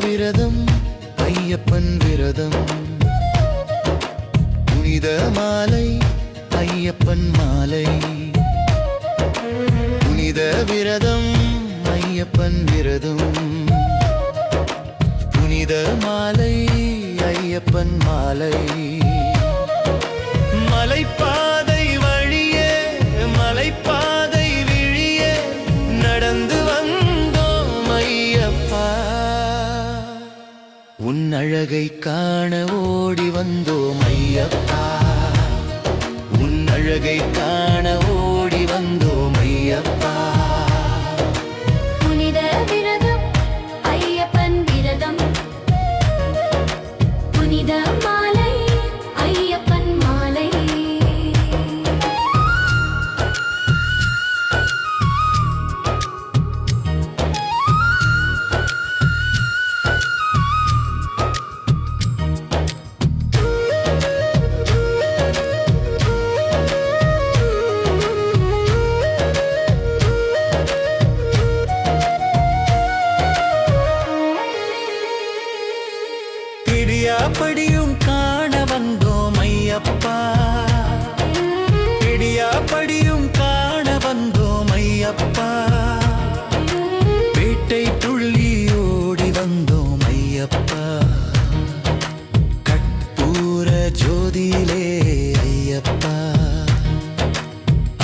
விரதம் ஐயப்பன் விரதம். புனித மாலை ஐயப்பன் மாலை. புனித விரதம் ஐயப்பன் விரதம். புனித மாலை ஐயப்பன் மாலை. மலைப்ப அழகை காண ஓடி வந்தோம் ஐயப்பா. உன் அழகை காண ஓடி வந்தோம் பிடியாப்படியும் காண வந்தோம் ஐயப்பா. பிடியாப்படியும் காண வந்தோம் ஐயப்பா. பேட்டை துள்ளி ஓடி வந்தோம் ஐயப்பா. கட்பூர ஜோதியிலே ஐயப்பா.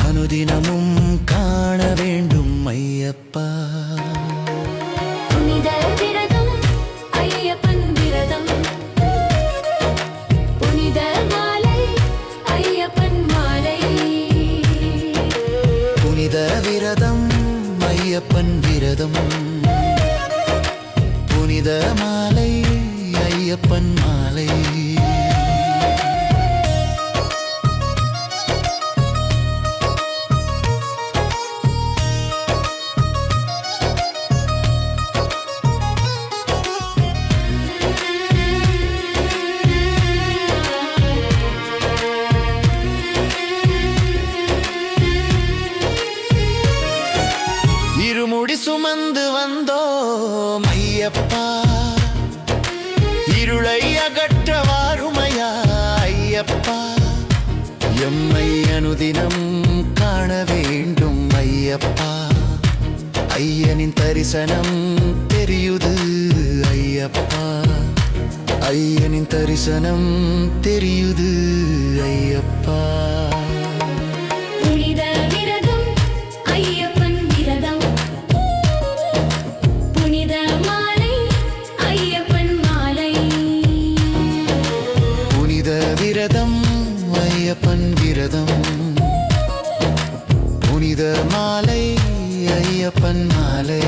அனுதினமும் காண வேண்டும் ஐயப்பா. புனித விரதம் ஐயப்பன் விரதம். புனித மாலை ஐயப்பன் மாலை. ஐயப்பா. இருளை அகற்ற வாருமையா ஐயப்பா. எம்மை அனுதினம் காண வேண்டும் ஐயப்பா. ஐயனின் தரிசனம் தெரியுது ஐயப்பா. ஐயனின் தரிசனம் தெரியுது ஐயப்பா. மாலை ஐயப்பன் மாலை.